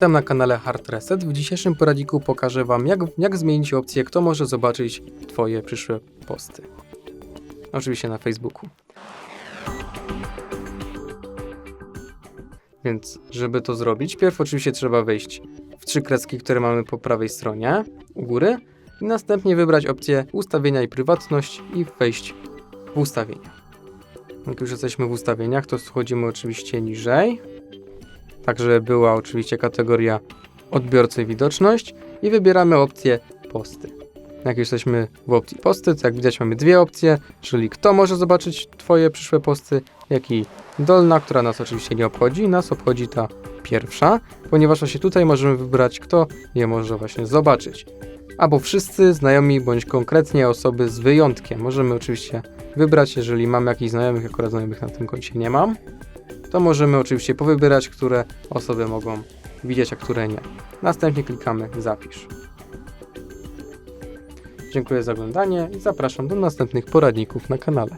Witam na kanale Hard Reset. W dzisiejszym poradniku pokażę Wam, jak, jak zmienić opcję, kto może zobaczyć Twoje przyszłe posty. Oczywiście na Facebooku. Więc, żeby to zrobić, pierw oczywiście trzeba wejść w trzy kreski, które mamy po prawej stronie u góry i następnie wybrać opcję ustawienia i prywatność i wejść w ustawienia. Jak już jesteśmy w ustawieniach, to schodzimy oczywiście niżej tak żeby była oczywiście kategoria odbiorcy widoczność i wybieramy opcję posty. Jak jesteśmy w opcji posty, to jak widać mamy dwie opcje, czyli kto może zobaczyć Twoje przyszłe posty, jak i dolna, która nas oczywiście nie obchodzi, nas obchodzi ta pierwsza, ponieważ właśnie tutaj możemy wybrać, kto je może właśnie zobaczyć. Albo wszyscy znajomi, bądź konkretnie osoby z wyjątkiem. Możemy oczywiście wybrać, jeżeli mamy jakichś znajomych, akurat znajomych na tym koncie nie mam, to możemy oczywiście powybierać, które osoby mogą widzieć, a które nie. Następnie klikamy zapisz. Dziękuję za oglądanie i zapraszam do następnych poradników na kanale.